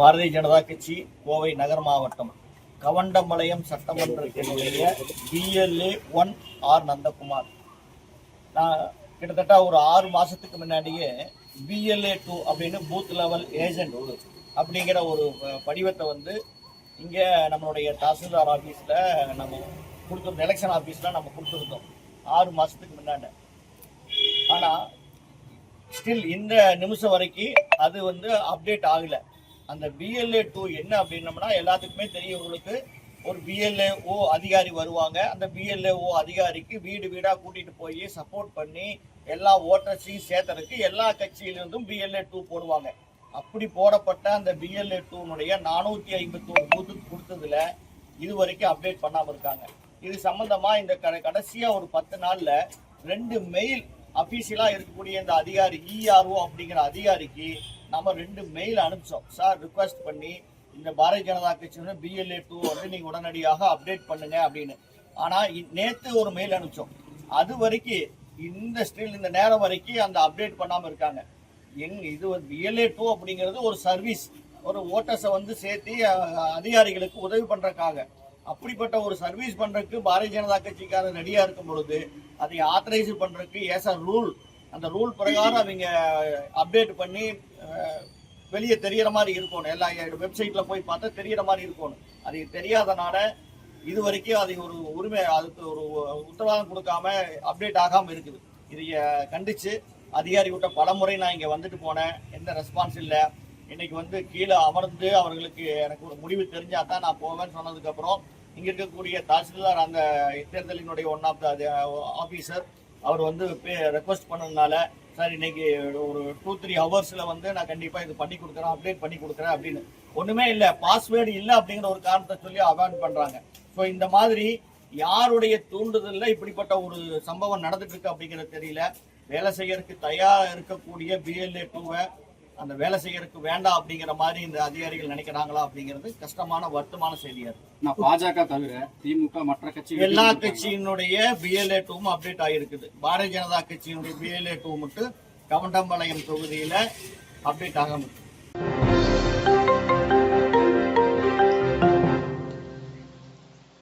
பாரதிய ஜனதா கட்சி கோவை நகர் மாவட்டம் கவண்டமலையம் சட்டமன்றத்தினுடைய பிஎல்ஏ ஒன் ஆர் நந்தகுமார். நான் கிட்டத்தட்ட ஒரு ஆறு மாதத்துக்கு முன்னாடியே பிஎல்ஏ டூ அப்படின்னு பூத் லெவல் ஏஜென்ட் அப்படிங்கிற ஒரு படிவத்தை வந்து இங்கே நம்மளுடைய தாசில்தார் ஆஃபீஸில் நம்ம கொடுத்துருந்தோம். எலெக்ஷன் ஆஃபீஸில் நம்ம கொடுத்துருந்தோம். ஆறு மாதத்துக்கு முன்னாடி. ஆனால் ஸ்டில் இந்த நிமிஷம் வரைக்கும் அது வந்து அப்டேட் ஆகலை. அந்த பிஎல்ஏ டூ என்ன அப்படின்னம்னா எல்லாத்துக்குமே தெரியவங்களுக்கு ஒரு ஒரு பிஎல்ஏஓ அதிகாரி வருவாங்க. அந்த பிஎல்ஏஓ அதிகாரிக்கு வீடு வீடாக கூட்டிகிட்டு போய் சப்போர்ட் பண்ணி எல்லா ஓட்டர்ஸையும் சேர்த்ததுக்கு எல்லா கட்சியிலிருந்தும் பிஎல்ஏ டூ போடுவாங்க. அப்படி போடப்பட்ட அந்த பிஎல்ஏ டூனுடைய நானூற்றி ஐம்பத்தோரு பூத்து கொடுத்ததுல இது வரைக்கும் அப்டேட் பண்ணாமல் இருக்காங்க. இது சம்மந்தமாக இந்த கடைசியாக ஒரு பத்து நாளில் ரெண்டு மெயில் அஃபீஷியலாக இருக்கக்கூடிய இந்த அதிகாரி இஆர்ஓ அப்படிங்கிற அதிகாரிக்கு நம்ம ரெண்டு மெயில் அனுப்பிச்சோம். சார் ரிக்வெஸ்ட் பண்ணி இந்த பாரதிய ஜனதா கட்சியோட பிஎல்ஏ டூ வந்து நீங்கள் உடனடியாக அப்டேட் பண்ணுங்க அப்படின்னு. ஆனால் நேற்று ஒரு மெயில் அனுப்பிச்சோம். அது வரைக்கும் இந்த ஸ்டில் இந்த நேரம் வரைக்கும் அந்த அப்டேட் பண்ணாமல் இருக்காங்க. எங் இது பிஎல்ஏ டூ அப்படிங்கிறது ஒரு சர்வீஸ் ஒரு ஓட்டர்ஸை வந்து சேர்த்து அதிகாரிகளுக்கு உதவி பண்ணுறக்காக அப்படிப்பட்ட ஒரு சர்வீஸ் பண்றதுக்கு பாரதிய ஜனதா கட்சிக்காரர் ரெடியா இருக்கும் பொழுது அதை ஆத்தரைஸ் பண்றதுக்கு ஏஸ் அ ரூல் அந்த ரூல் பிரகாரம் அவங்க அப்டேட் பண்ணி வெளியே தெரியற மாதிரி இருக்கணும். எல்லா வெப்சைட்ல போய் பார்த்தா தெரியற மாதிரி இருக்கணும். அது தெரியாதனால இது வரைக்கும் அது ஒரு உரிமை அதுக்கு ஒரு உத்தரவாதம் கொடுக்காம அப்டேட் ஆகாம இருக்குது. இதைய கண்டிச்சு அதிகாரி விட்ட பல முறை நான் இங்க வந்துட்டு போனேன். எந்த ரெஸ்பான்ஸ் இல்லை. இன்னைக்கு வந்து கீழே அமர்ந்து அவர்களுக்கு எனக்கு ஒரு முடிவு தெரிஞ்சா தான் நான் போவேன்னு சொன்னதுக்கு அப்புறம் இங்க இருக்கக்கூடிய தாசில்தார் அந்த தேர்தலினுடைய ஒன் ஆஃப் த ஆபீசர் அவர் வந்து ரெக்வஸ்ட் பண்ணதுனால சார் இன்னைக்கு ஒரு டூ த்ரீ ஹவர்ஸ்ல வந்து நான் கண்டிப்பா இது பண்ணி கொடுக்குறேன் அப்டேட் பண்ணி கொடுக்குறேன் அப்படின்னு. ஒண்ணுமே இல்ல பாஸ்வேர்டு இல்ல அப்படிங்கிற ஒரு காரணத்தை சொல்லி அவாய்ட் பண்றாங்க. ஸோ இந்த மாதிரி யாருடைய தூண்டுதல்ல இப்படிப்பட்ட ஒரு சம்பவம் நடந்துட்டு இருக்கு அப்படிங்கிறது தெரியல. வேலை செய்யறதுக்கு தயாரா இருக்கக்கூடிய பிஎல்ஏ டூவை அந்த வேலை செய்யறதுக்கு வேண்டாம் அப்படிங்கிற மாதிரி இந்த அதிகாரிகள் நினைக்கிறாங்களா அப்படிங்கிறது கஷ்டமான வருத்தமான செய்தியா இருக்கு. பாஜக தவிர திமுக மற்ற கட்சிகள் எல்லா கட்சியினுடைய பிஎல்ஏ டூவும் அப்டேட் ஆகிருக்குது பாரதிய ஜனதா கட்சியினுடைய பிஎல்ஏ டூ மட்டும் கவண்டம்பாளையம் தொகுதியில அப்டேட் ஆகாம இருக்கு.